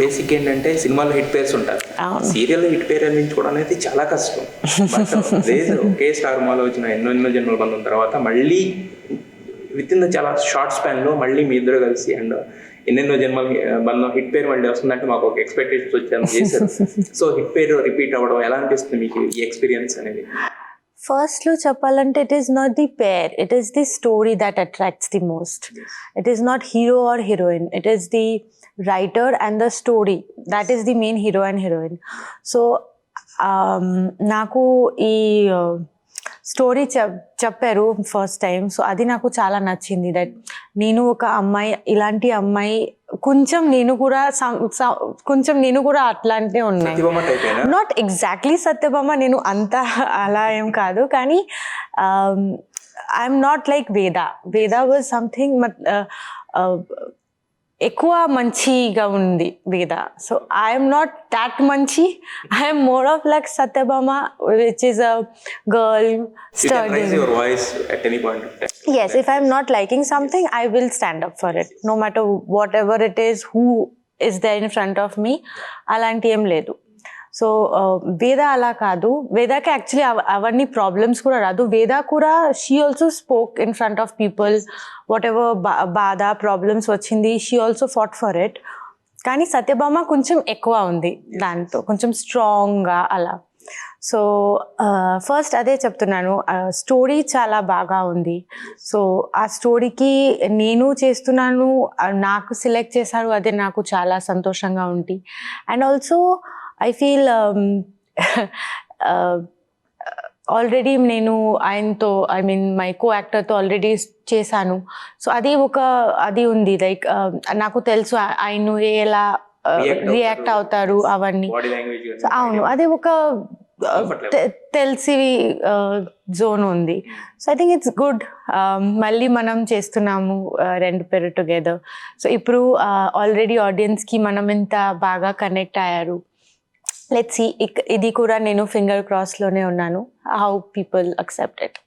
Basic ఏంటంటే సినిమాలో hit pairs ఉంటారు. సీరియల్ హిట్ పేరు అందించుకోవడం అనేది చాలా కష్టం. రేజ్ ఒకే స్టార్ మాలో వచ్చిన ఎన్నో ఎన్నో జన్మల బంధం తర్వాత మళ్ళీ విత్ ఇన్ ద చాలా షార్ట్ స్పాన్లో మళ్ళీ మీ ఇద్దరు కలిసి అండ్ ఎన్నెన్నో జన్మల బంధం హిట్ పేరు మళ్ళీ వస్తుందంటే మాకు ఒక ఎక్స్పెక్టేషన్స్ వచ్చాను చేశారు. సో హిట్ పేరు రిపీట్ అవ్వడం ఎలా అనిపిస్తుంది మీకు ఈ ఎక్స్పీరియన్స్ అనేది? ఫస్ట్లో చెప్పాలంటే it is not the pair it is the story that attracts the most it is not hero or heroine it is the writer and the story that is the main hero and heroine so um, నాకు ఈ story చెప్ చెప్పారు first time. So అది నాకు చాలా నచ్చింది that నేను ఒక అమ్మాయి ఇలాంటి అమ్మాయి కొంచెం నేను కూడా కొంచెం నేను కూడా అట్లాంటివి ఉన్నాయి నాట్ ఎగ్జాక్ట్లీ సత్యభామ నేను అంత అలా ఏం కాదు. కానీ ఐఎమ్ నాట్ లైక్ వేద వేద వాజ్ సంథింగ్ ఎక్కువ మంచిగా ఉంది Veda so I'm not that మంచి I'm more of like Satyabhama which is a girl study raise your voice at any point of time yes if i'm not liking something i will stand up for it no matter whatever it is who is there in front of me అలాంటి ఏం లేదు so uh, వేద అలా కాదు. వేదాకి actually అవన్నీ problems కూడా రాదు. వేద కూడా she also spoke in front of people whatever బాధ ప్రాబ్లమ్స్ వచ్చింది she also fought for it కానీ సత్యభామ కొంచెం ఎక్కువ ఉంది దాంతో. కొంచెం స్ట్రాంగ్గా అలా. సో uh, ఫస్ట్ అదే చెప్తున్నాను. Uh, స్టోరీ చాలా బాగా ఉంది. సో ఆ స్టోరీకి నేను చేస్తున్నాను నాకు సెలెక్ట్ చేశారు అదే నాకు చాలా సంతోషంగా ఉంది. And also I feel already నేను ఆయనతో ఐ మీన్ మై కో యాక్టర్తో ఆల్రెడీ చేశాను. సో అది ఒక అది ఉంది. లైక్ నాకు తెలుసు ఆయన ఎలా React రియాక్ట్ అవుతారు అవన్నీ. అవును. అది ఒక. తె- తెలిసి జోన్ ఉంది. So I think it's good మళ్ళీ మనం చేస్తున్నాము రెండు పేరు టుగెదర్ సో ఇప్పుడు ఆల్రెడీ ఆడియన్స్కి మనం ఇంత బాగా కనెక్ట్ అయ్యారు. లెట్స్ సి ఇది కూడా నేను ఫింగర్ క్రాస్లోనే ఉన్నాను. How people accept it